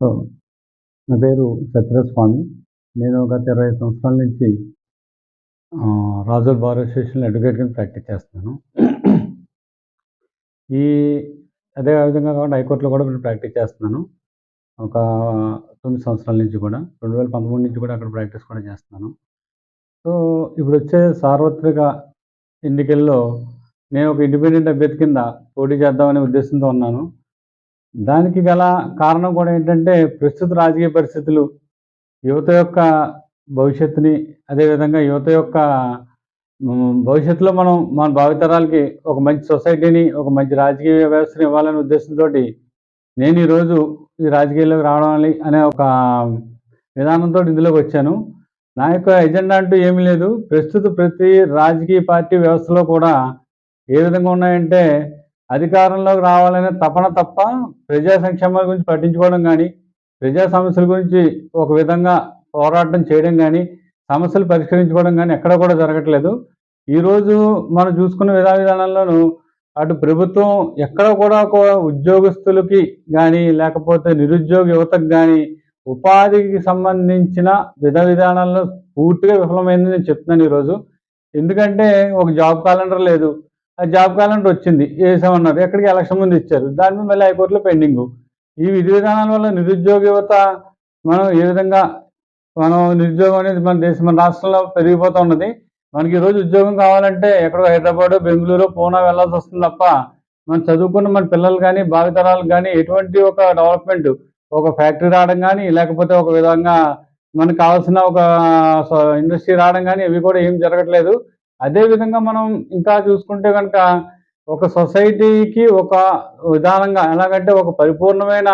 So నా పేరు సత్యస్వామి స్వామి నేను గత ఇరవై సంవత్సరాల నుంచి ఆ, రాజోల్ బార్ అసోసియేషన్లో అడ్వకేట్ కింద ప్రాక్టీస్ చేస్తున్నాను. ఈ అదే విధంగా కాకుండా హైకోర్టులో కూడా నేను ప్రాక్టీస్ చేస్తున్నాను. ఒక తొమ్మిది సంవత్సరాల నుంచి కూడా రెండు వేల పంతొమ్మిది నుంచి కూడా అక్కడ ప్రాక్టీస్ కూడా చేస్తున్నాను. సో ఇప్పుడు వచ్చే సార్వత్రిక ఎన్నికల్లో నేను ఒక ఇండిపెండెంట్ అభ్యర్థి కింద పోటీ చేద్దామనే ఉద్దేశంతో ఉన్నాను. దానికి గల కారణం కూడా ఏంటంటే ప్రస్తుత రాజకీయ పరిస్థితులు యువత యొక్క భవిష్యత్తుని అదేవిధంగా యువత యొక్క భవిష్యత్తులో మనం మన భావితరాలకి ఒక మంచి సొసైటీని ఒక మంచి రాజకీయ వ్యవస్థని ఇవ్వాలనే ఉద్దేశంతో నేను ఈరోజు ఈ రాజకీయాల్లోకి రావడం అనే ఒక విధానంతో ఇందులోకి వచ్చాను. నా యొక్క ఎజెండా అంటూ ఏమీ లేదు. ప్రస్తుత ప్రతి రాజకీయ పార్టీ వ్యవస్థలో కూడా ఏ విధంగా ఉన్నాయంటే అధికారంలోకి రావాలనే తపన తప్ప ప్రజా సంక్షేమాల గురించి పట్టించుకోవడం కానీ ప్రజా సమస్యల గురించి ఒక విధంగా పోరాటం చేయడం కానీ సమస్యలు పరిష్కరించుకోవడం కానీ ఎక్కడ కూడా జరగట్లేదు. ఈరోజు మనం చూసుకున్న విధా విధానాల్లోనూ అటు ప్రభుత్వం ఎక్కడ కూడా ఉద్యోగస్తులకి కానీ లేకపోతే నిరుద్యోగ యువతకు కానీ ఉపాధికి సంబంధించిన విధ విధానాల్లో పూర్తిగా విఫలమైందని నేను చెప్తున్నాను ఈరోజు ఎందుకంటే ఒక జాబ్ క్యాలెండర్ లేదు. జాబ్ క్యాలెండర్ వచ్చింది వేసామన్నారు ఎక్కడికి ఎలక్షన్ ముందు ఇచ్చారు. దాని మీద మళ్ళీ హైకోర్టులో పెండింగ్. ఈ విధి విధానాల వల్ల నిరుద్యోగ యువత మనం ఏ విధంగా మనం నిరుద్యోగం అనేది మన దేశం మన రాష్ట్రంలో పెరిగిపోతూ ఉన్నది. మనకి ఈరోజు ఉద్యోగం కావాలంటే ఎక్కడో హైదరాబాద్ బెంగళూరు పూనా వెళ్ళాల్సి వస్తుంది తప్ప మనం చదువుకున్న మన పిల్లలు కానీ భావితరాలకు కానీ ఎటువంటి ఒక డెవలప్మెంట్ ఒక ఫ్యాక్టరీ రావడం కానీ లేకపోతే ఒక విధంగా మనకు కావాల్సిన ఒక ఇండస్ట్రీ రావడం కానీ ఇవి కూడా ఏం జరగట్లేదు. అదే విధంగా మనం ఇంకా చూసుకుంటే కనుక ఒక సొసైటీకి ఒక విధానంగా ఎలాగంటే ఒక పరిపూర్ణమైన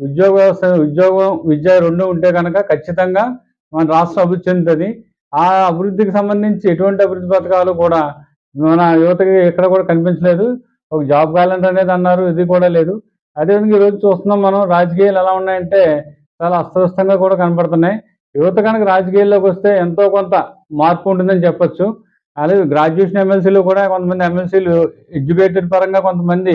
ఉద్యోగ వ్యవస్థ ఉద్యోగం విద్య రెండు ఉంటే కనుక ఖచ్చితంగా మన రాష్ట్రం అభివృద్ధి చెందుతుంది. ఆ అభివృద్ధికి సంబంధించి ఎటువంటి అభివృద్ధి పథకాలు కూడా మన యువతకి ఎక్కడ కూడా కనిపించలేదు. ఒక జాబ్ క్యాలెండర్ అనేది అన్నారు ఇది కూడా లేదు. అదేవిధంగా ఈరోజు చూస్తున్నాం మనం రాజకీయాలు ఎలా ఉన్నాయంటే చాలా అస్తవ్యస్తంగా కూడా కనపడుతున్నాయి. యువత కనుక రాజకీయాల్లోకి వస్తే ఎంతో కొంత మార్పు ఉంటుందని చెప్పొచ్చు. అలాగే గ్రాడ్యుయేషన్ ఎమ్మెల్సీలు కూడా కొంతమంది ఎమ్మెల్సీలు ఎడ్యుకేటెడ్ పరంగా కొంతమంది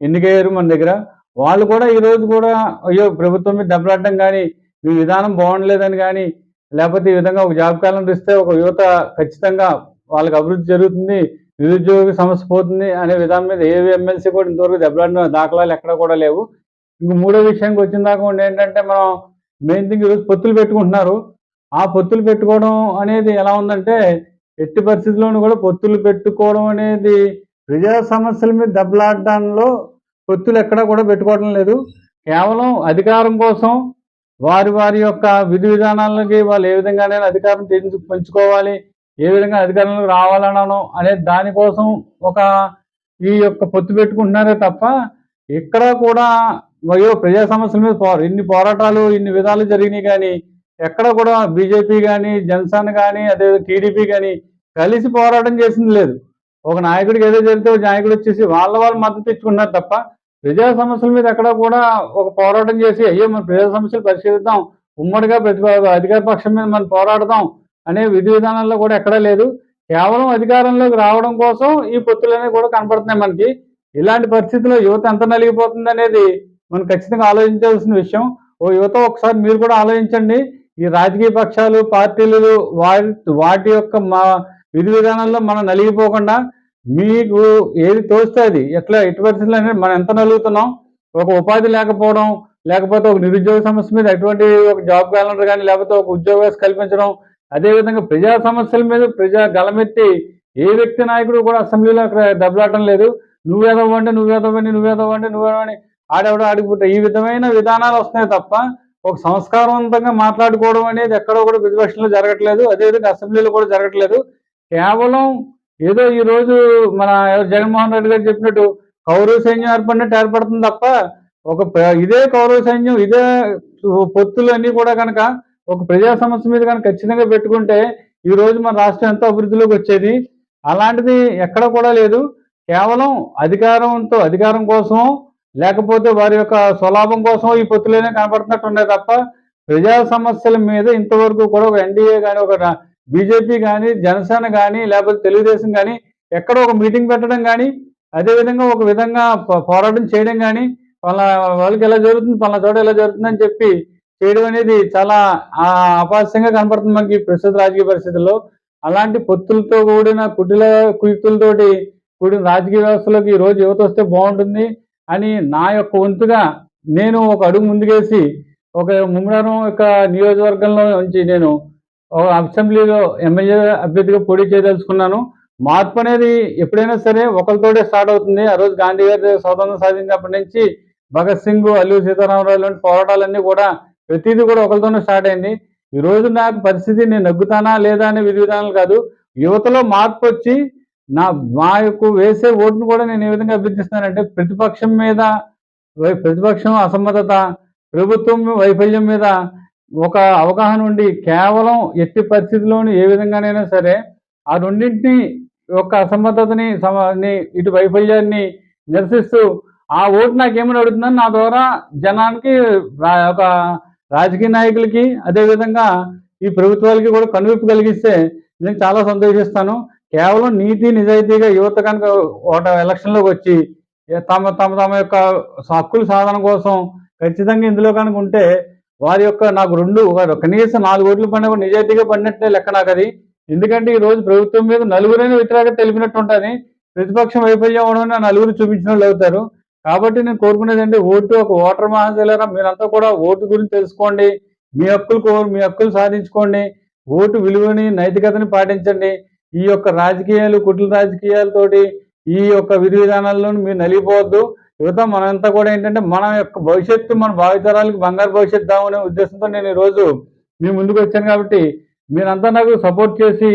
ఎన్నికయ్యారు మన దగ్గర. వాళ్ళు కూడా ఈరోజు కూడా అయ్యో ప్రభుత్వం మీద దెబ్బలాడడం కానీ మీ విధానం బాగుండలేదని కానీ లేకపోతే ఈ విధంగా ఒక జాబ్ క్యాలెండర్ ఇస్తే ఒక యువత ఖచ్చితంగా వాళ్ళకి అభివృద్ధి జరుగుతుంది నిరుద్యోగ సమస్య పోతుంది అనే విధానం మీద ఏ ఎమ్మెల్సీ కూడా ఇంతవరకు దెబ్బలాడిన దాఖలాలు ఎక్కడ కూడా లేవు. ఇంక మూడో విషయానికి వచ్చిన దాకా ఉండి ఏంటంటే మనం మెయిన్ థింగ్ ఈరోజు పొత్తులు పెట్టుకుంటున్నారు. ఆ పొత్తులు పెట్టుకోవడం అనేది ఎలా ఉందంటే ఎట్టి పరిస్థితుల్లోనూ కూడా పొత్తులు పెట్టుకోవడం అనేది ప్రజా సమస్యల మీద దెబ్బలాడడంలో పొత్తులు ఎక్కడా కూడా పెట్టుకోవడం లేదు. కేవలం అధికారం కోసం వారి వారి యొక్క విధి విధానాలకి వాళ్ళు ఏ విధంగానైనా అధికారం తెంచు పంచుకోవాలి. ఏ విధంగా అధికారంలోకి రావాలనో అనే దానికోసం ఒక ఈ యొక్క పొత్తు పెట్టుకుంటున్నారే తప్ప ఇక్కడ కూడా అయ్యో ప్రజా సమస్యల మీద పోరా ఇన్ని పోరాటాలు ఇన్ని విధాలు జరిగినాయి కానీ ఎక్కడ కూడా బీజేపీ కానీ జనసేన కానీ అదే టీడీపీ కానీ కలిసి పోరాటం చేసింది లేదు. ఒక నాయకుడికి ఏదో జరిగితే ఒక నాయకుడు వచ్చేసి వాళ్ళ వాళ్ళు మద్దతు ఇచ్చుకున్నారు తప్ప ప్రజా సమస్యల మీద ఎక్కడ కూడా ఒక పోరాటం చేసి అయ్యో మన ప్రజా సమస్యలు పరిశీలిద్దాం ఉమ్మడిగా ప్రతి అధికార పక్షం మీద మనం పోరాడదాం అనే విధి విధానాల్లో కూడా ఎక్కడా లేదు. కేవలం అధికారంలోకి రావడం కోసం ఈ పొత్తులనేవి కూడా కనపడుతున్నాయి మనకి. ఇలాంటి పరిస్థితుల్లో యువత ఎంత నలిగిపోతుంది అనేది మనం ఖచ్చితంగా ఆలోచించాల్సిన విషయం. ఓ యువత ఒకసారి మీరు కూడా ఆలోచించండి. ఈ రాజకీయ పక్షాలు పార్టీలు వాటి వాటి యొక్క మా విధి విధానాల్లో మనం నలిగిపోకుండా మీకు ఏది తోస్తే అది. ఎట్లా ఎటు పరిస్థితులు అనేది మనం ఎంత నలుగుతున్నాం? ఒక ఉపాధి లేకపోవడం లేకపోతే ఒక నిరుద్యోగ సమస్య మీద ఎటువంటి ఒక జాబ్ క్యాలెండర్ కానీ లేకపోతే ఒక ఉద్యోగ కల్పించడం అదేవిధంగా ప్రజా సమస్యల మీద ప్రజా గలమెత్తి ఏ వ్యక్తి నాయకుడు కూడా అసెంబ్లీలో అక్కడ దెబ్బలాడటం లేదు. నువ్వేదవ్వండి నువ్వేదవ్వండి నువ్వేదవ్వండి నువ్వేదవ్వండి ఆడెవడో అడిగిపోతే ఈ విధమైన విధానాలు వస్తున్నాయి తప్ప ఒక సంస్కారవంతంగా మాట్లాడుకోవడం అనేది ఎక్కడో కూడా ప్రతిపక్షంలో జరగట్లేదు. అదేవిధంగా అసెంబ్లీలో కూడా జరగట్లేదు. కేవలం ఏదో ఈ రోజు మన జగన్మోహన్ రెడ్డి గారు చెప్పినట్టు కౌరవ సైన్యం ఏర్పడినట్టు ఏర్పడుతుంది తప్ప ఒక ఇదే కౌరవ సైన్యం ఇదే పొత్తులు అన్నీ కూడా కనుక ఒక ప్రజా సమస్య మీద కనుక ఖచ్చితంగా పెట్టుకుంటే ఈ రోజు మన రాష్ట్రం ఎంతో అభివృద్ధిలోకి వచ్చేది. అలాంటిది ఎక్కడ కూడా లేదు. కేవలం అధికారంతో అధికారం కోసం లేకపోతే వారి యొక్క స్వలాభం కోసం ఈ పొత్తులోనే కనపడుతున్నట్టు ఉన్నాయి తప్ప ప్రజా సమస్యల మీద ఇంతవరకు కూడా ఒక ఎన్డీఏ కానీ ఒక బీజేపీ కానీ జనసేన కానీ లేకపోతే తెలుగుదేశం కానీ ఎక్కడ ఒక మీటింగ్ పెట్టడం కానీ అదేవిధంగా ఒక విధంగా పోరాటం చేయడం కానీ వాళ్ళ వాళ్ళకి ఎలా జరుగుతుంది పలానా చోట ఎలా జరుగుతుందని చెప్పి చేయడం అనేది చాలా అపాస్యంగా కనపడుతుంది మనకి ప్రస్తుత రాజకీయ పరిస్థితుల్లో. అలాంటి పొత్తులతో కూడిన కుటిల కుయుక్తులతోటి కూడిన రాజకీయ వ్యవస్థలోకి ఈ రోజు యువత వస్తే బాగుంటుంది. అని నా యొక్క వంతుగా నేను ఒక అడుగు ముందుకేసి ఒక ముమ్మరం యొక్క నియోజకవర్గంలో నుంచి నేను ఒక అసెంబ్లీలో ఎమ్మెల్యే అభ్యర్థిగా పోటీ చేయదలుచుకున్నాను. మార్పు అనేది ఎప్పుడైనా సరే ఒకరితోటే స్టార్ట్ అవుతుంది. ఆ రోజు గాంధీ గారి స్వాతంత్రం సాధించినప్పటి నుంచి భగత్ సింగ్ అల్లూరి సీతారామరాజు లాంటి పోరాటాలన్నీ కూడా ప్రతిదీ కూడా ఒకరితోనే స్టార్ట్ అయింది. ఈ రోజు నాకు పరిస్థితి నేను నగ్గుతానా లేదా అనే విధి విధానాలు కాదు. యువతలో మార్పు వచ్చి నా మా యొక్క వేసే ఓటును కూడా నేను ఏ విధంగా అభ్యర్థిస్తున్నానంటే ప్రతిపక్షం మీద ప్రతిపక్షం అసమ్మతత ప్రభుత్వం వైఫల్యం మీద ఒక అవగాహన ఉండి కేవలం ఎట్టి పరిస్థితిలోనూ ఏ విధంగానైనా సరే ఆ రెండింటిని యొక్క అసమ్మతని ఇటు వైఫల్యాన్ని నిరసిస్తూ ఆ ఓటు నాకేమని అడుగుతుందని నా ద్వారా జనానికి రా- ఒక రాజకీయ నాయకులకి అదేవిధంగా ఈ ప్రభుత్వాలకి కూడా కనువిప్పు కలిగిస్తే నేను చాలా సంతోషిస్తాను. కేవలం నీతి నిజాయితీగా యువత కనుక ఒక ఎలక్షన్లోకి వచ్చి తమ తమ తమ యొక్క హక్కుల సాధన కోసం ఖచ్చితంగా ఇందులో కనుక ఉంటే వారి యొక్క నాకు రెండు కనీసం నాలుగు ఓట్లు పడిన కూడా నిజాయితీగా పడినట్టే లెక్క నాకు అది. ఎందుకంటే ఈ రోజు ప్రభుత్వం మీద నలుగురైన వ్యతిరేకత తెలిపినట్టు ఉంటుంది. ప్రతిపక్షం వైఫల్యం అవడం నలుగురు చూపించిన వాళ్ళు అవుతారు. కాబట్టి నేను కోరుకునేది అంటే ఓటు ఒక ఓటర్ మహాశైలరా? మీరంతా కూడా ఓటు గురించి తెలుసుకోండి. మీ హక్కులు మీ హక్కులు సాధించుకోండి. ఓటు విలువని నైతికతని పాటించండి. ఈ యొక్క రాజకీయాలు కుట్ల రాజకీయాలతోటి ఈ యొక్క విధి విధానాల్లో మీరు నలిగిపోవద్దు. యువత మనంతా కూడా ఏంటంటే మన యొక్క భవిష్యత్తు మన భావితరాలకు బంగారు భవిష్యత్తు దామనే ఉద్దేశంతో నేను ఈరోజు మీ ముందుకు వచ్చాను కాబట్టి మీరంతా నాకు సపోర్ట్ చేసి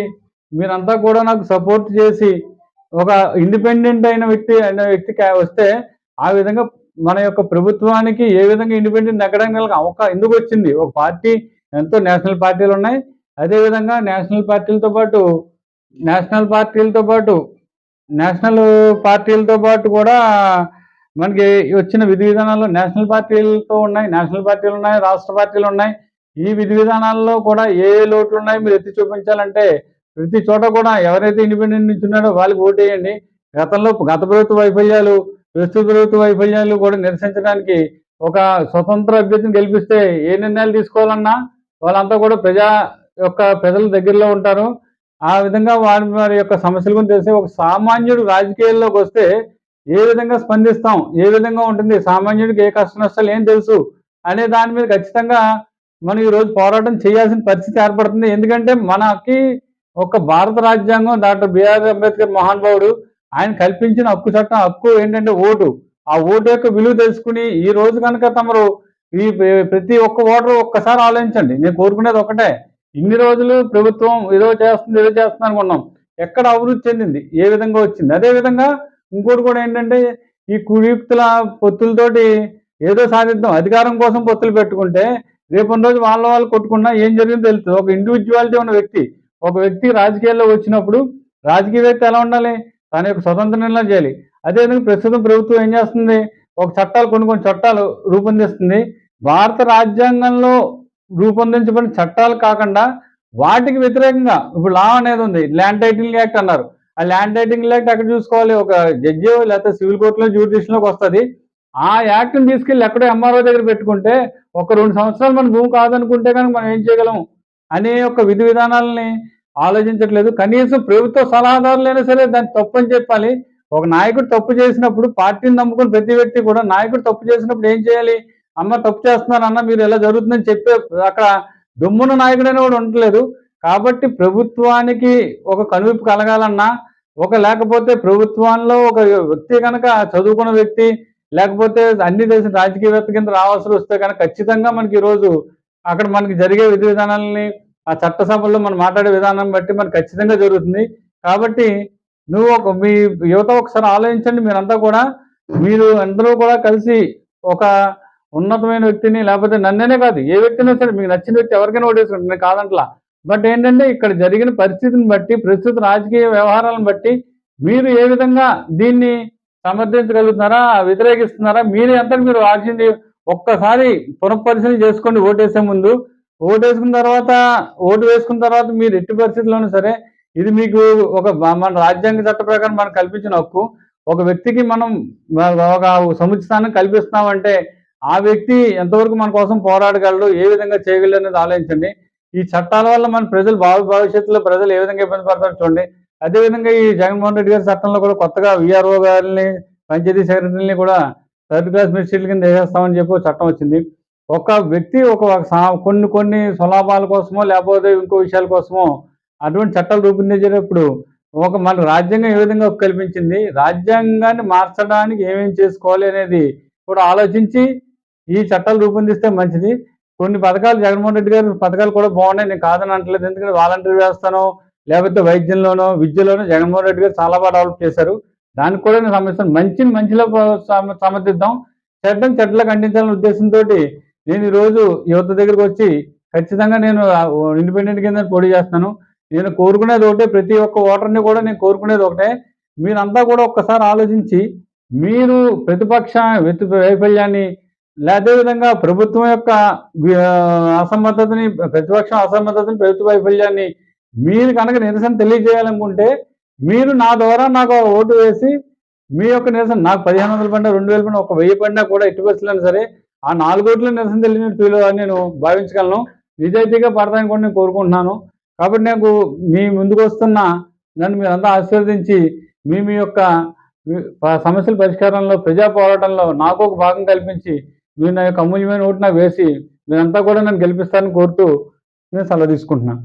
మీరంతా కూడా నాకు సపోర్ట్ చేసి ఒక ఇండిపెండెంట్ అయిన వ్యక్తి అయిన వ్యక్తి వస్తే ఆ విధంగా మన యొక్క ప్రభుత్వానికి ఏ విధంగా ఇండిపెండెంట్ నెగ్గడానికి గల అవకాశం ఎందుకు వచ్చింది? ఒక పార్టీ ఎంతో నేషనల్ పార్టీలు ఉన్నాయి. అదేవిధంగా నేషనల్ పార్టీలతో పాటు నేషనల్ పార్టీలతో పాటు నేషనల్ పార్టీలతో పాటు కూడా మనకి వచ్చిన విధి విధానాల్లో నేషనల్ పార్టీలతో ఉన్నాయి నేషనల్ పార్టీలు ఉన్నాయి రాష్ట్ర పార్టీలు ఉన్నాయి. ఈ విధి విధానాల్లో కూడా ఏ ఏ లోట్లు ఉన్నాయి మీరు ఎత్తి చూపించాలంటే ప్రతి చోట కూడా ఎవరైతే ఇండిపెండెంట్ నుంచి ఉన్నాడో వాళ్ళకి ఓటేయండి గతంలో గత ప్రభుత్వ వైఫల్యాలు ప్రస్తుత ప్రభుత్వ వైఫల్యాలు కూడా నిరసించడానికి ఒక స్వతంత్ర అభ్యర్థిని గెలిపిస్తే ఏ నిర్ణయాలు తీసుకోవాలన్నా వాళ్ళంతా కూడా ప్రజా యొక్క ప్రజల దగ్గరలో ఉంటారు. ఆ విధంగా వారి వారి యొక్క సమస్యల గురించి తెలిసి ఒక సామాన్యుడు రాజకీయాల్లోకి వస్తే ఏ విధంగా స్పందిస్తాం? ఏ విధంగా ఉంటుంది? సామాన్యుడికి ఏ కష్ట నష్టాలు ఏం తెలుసు? అనే దాని మీద ఖచ్చితంగా మనం ఈరోజు పోరాటం చేయాల్సిన పరిస్థితి ఏర్పడుతుంది. ఎందుకంటే మనకి ఒక భారత రాజ్యాంగం డాక్టర్ బిఆర్ అంబేద్కర్ మహానుభావుడు ఆయన కల్పించిన హక్కు చట్టం హక్కు ఏంటంటే ఓటు. ఆ ఓటు యొక్క విలువ తెలుసుకుని ఈ రోజు కనుక తమరు ఈ ప్రతి ఒక్క ఓటరు ఒక్కసారి ఆలోచించండి. నేను కోరుకునేది ఒకటే. ఇన్ని రోజులు ప్రభుత్వం ఏదో చేస్తుంది ఏదో చేస్తుంది అనుకున్నాం. ఎక్కడ అభివృద్ధి చెందింది? ఏ విధంగా వచ్చింది? అదే విధంగా ఇంకోటి కూడా ఏంటంటే ఈ కుయుక్తుల పొత్తులతోటి ఏదో సాధిద్దాం. అధికారం కోసం పొత్తులు పెట్టుకుంటే రేపటి రోజు వాళ్ళ వాళ్ళు కొట్టుకున్నా ఏం జరిగిందో తెలుస్తుంది. ఒక ఇండివిజువాలిటీ ఉన్న వ్యక్తి ఒక వ్యక్తి రాజకీయాల్లో వచ్చినప్పుడు రాజకీయ వ్యక్తి ఎలా ఉండాలి? తన యొక్క స్వతంత్ర నిర్ణయం చేయాలి? అదేవిధంగా ప్రస్తుతం ప్రభుత్వం ఏం చేస్తుంది? ఒక చట్టాలు కొన్ని కొన్ని చట్టాలు రూపొందిస్తుంది. భారత రాజ్యాంగంలో రూపొందించబడిన చట్టాలు కాకుండా వాటికి వ్యతిరేకంగా ఇప్పుడు లా అనేది ఉంది. ల్యాండ్ టైటిల్ యాక్ట్ అన్నారు. ఆ ల్యాండ్ టైటిల్ యాక్ట్ ఎక్కడ చూసుకోవాలి? ఒక జడ్జి లేకపోతే సివిల్ కోర్టులో జ్యూడిషియల్లోకి వస్తుంది. ఆ యాక్ట్ని తీసుకెళ్ళి ఎక్కడో ఎంఆర్ఓ దగ్గర పెట్టుకుంటే ఒక రెండు సంవత్సరాలు మన భూమి కాదనుకుంటే కనుక మనం ఏం చేయగలం? అనే ఒక విధి విధానాలని ఆలోచించట్లేదు. కనీసం ప్రభుత్వ సలహాదారులైనా సరే దాన్ని తప్పు అని చెప్పాలి. ఒక నాయకుడు తప్పు చేసినప్పుడు పార్టీని నమ్ముకుని ప్రతి వ్యక్తి కూడా నాయకుడు తప్పు చేసినప్పుడు ఏం చేయాలి? అమ్మ తప్పు చేస్తున్నారు అన్న మీరు ఎలా జరుగుతుందని చెప్పే అక్కడ దుమ్మున నాయకుడు కూడా ఉండట్లేదు. కాబట్టి ప్రభుత్వానికి ఒక కనువిప్పు కలగాలన్నా ఒక లేకపోతే ప్రభుత్వంలో ఒక వ్యక్తి కనుక చదువుకున్న వ్యక్తి లేకపోతే అన్ని దేశం రాజకీయవేత్త కింద రావాల్సి వస్తే కనుక ఖచ్చితంగా మనకి ఈరోజు అక్కడ మనకి జరిగే విధి విధానాలని ఆ చట్టసభల్లో మనం మాట్లాడే విధానం బట్టి మనకు ఖచ్చితంగా జరుగుతుంది. కాబట్టి నువ్వు ఒక మీ యువత ఒకసారి ఆలోచించండి. మీరంతా కూడా మీరు అందరూ కూడా కలిసి ఒక ఉన్నతమైన వ్యక్తిని లేకపోతే నన్ననే కాదు ఏ వ్యక్తినో సరే మీకు నచ్చిన వ్యక్తి ఎవరికైనా ఓటేసుకుంటారు నేను కాదంట్లా. బట్ ఏంటంటే ఇక్కడ జరిగిన పరిస్థితిని బట్టి ప్రస్తుత రాజకీయ వ్యవహారాలను బట్టి మీరు ఏ విధంగా దీన్ని సమర్థించగలుగుతున్నారా వ్యతిరేకిస్తున్నారా మీరు ఎంత మీరు ఆశించి ఒక్కసారి పునఃపరిశీలన చేసుకోండి ఓటేసే ముందు ఓటు వేసుకున్న తర్వాత ఓటు వేసుకున్న తర్వాత మీరు ఎట్టి పరిస్థితుల్లోనూ సరే ఇది మీకు ఒక మన రాజ్యాంగ చట్ట ప్రకారం మనకు కల్పించిన హక్కు. ఒక వ్యక్తికి మనం ఒక సముచితాన్ని కల్పిస్తామంటే ఆ వ్యక్తి ఎంతవరకు మన కోసం పోరాడగలడు ఏ విధంగా చేయగలడు అనేది ఆలోచించండి. ఈ చట్టాల వల్ల మన ప్రజలు భావి భవిష్యత్తులో ప్రజలు ఏ విధంగా ఇబ్బంది పడతారు చూడండి. అదేవిధంగా ఈ జగన్మోహన్ రెడ్డి గారి చట్టంలో కూడా కొత్తగా విఆర్ఓ గారిని పంచాయతీ సెక్రటరీని కూడా థర్డ్ క్లాస్ మినిస్ట్రీల కింద వేసేస్తామని చెప్పి చట్టం వచ్చింది. ఒక వ్యక్తి ఒక కొన్ని కొన్ని స్వలాభాల కోసమో లేకపోతే ఇంకో విషయాల కోసమో అటువంటి చట్టాలు రూపొందించేటప్పుడు ఒక మన రాజ్యాంగం ఏ విధంగా కల్పించింది రాజ్యాంగాన్ని మార్చడానికి ఏమేం చేసుకోవాలి అనేది కూడా ఆలోచించి ఈ చట్టాలు రూపొందిస్తే మంచిది. కొన్ని పథకాలు జగన్మోహన్ రెడ్డి గారి పథకాలు కూడా బాగున్నాయి. నేను కాదని అంటలేదు ఎందుకంటే వాలంటీర్ వ్యవస్థనో లేకపోతే వైద్యంలోనో విద్యలోనో జగన్మోహన్ రెడ్డి గారు చాలా బాగా డెవలప్ చేశారు. దానికి కూడా నేను సమర్థిస్తాను. మంచిని మంచిలో సమర్థిద్దాం. చెడ్డం చెడ్డలో ఖండించాలనే ఉద్దేశంతో నేను ఈరోజు యువత దగ్గరికి వచ్చి ఖచ్చితంగా నేను ఇండిపెండెంట్ కింద పోటీ చేస్తాను నేను కోరుకునేది ఒకటే. ప్రతి ఒక్క ఓటర్ని కూడా నేను కోరుకునేది ఒకటే. మీరంతా కూడా ఒక్కసారి ఆలోచించి మీరు ప్రతిపక్ష వ్యతి వైఫల్యాన్ని లేదా విధంగా ప్రభుత్వం యొక్క అసమ్మతని అసమర్థతని ప్రతిపక్షం అసమర్థతని ప్రభుత్వ వైఫల్యాన్ని మీరు కనుక నిరసన తెలియజేయాలనుకుంటే మీరు నా ద్వారా నాకు ఓటు వేసి మీ యొక్క నిరసన నాకు పదిహేను వందల పడినా రెండు వేల పడినా ఒక వెయ్యి పడినా కూడా ఎట్టి పరిస్థితులైనా సరే ఆ నాలుగు ఓట్ల నిరసన తెలియనట్టు ఫీల్ నేను భావించగలను. నిజాయితీగా పడతానని కూడా నేను కోరుకుంటున్నాను. కాబట్టి నాకు మీ ముందుకు వస్తున్న నన్ను మీరంతా ఆశీర్వదించి మీ మీ యొక్క సమస్యల పరిష్కారంలో ప్రజా పోరాటంలో నాకు ఒక భాగం కల్పించి మీరు నా యొక్క అమూల్యమైన ఓటు నాకు వేసి మీరంతా కూడా నన్ను గెలిపిస్తారని కోరుతూ నేను సలహా తీసుకుంటున్నాను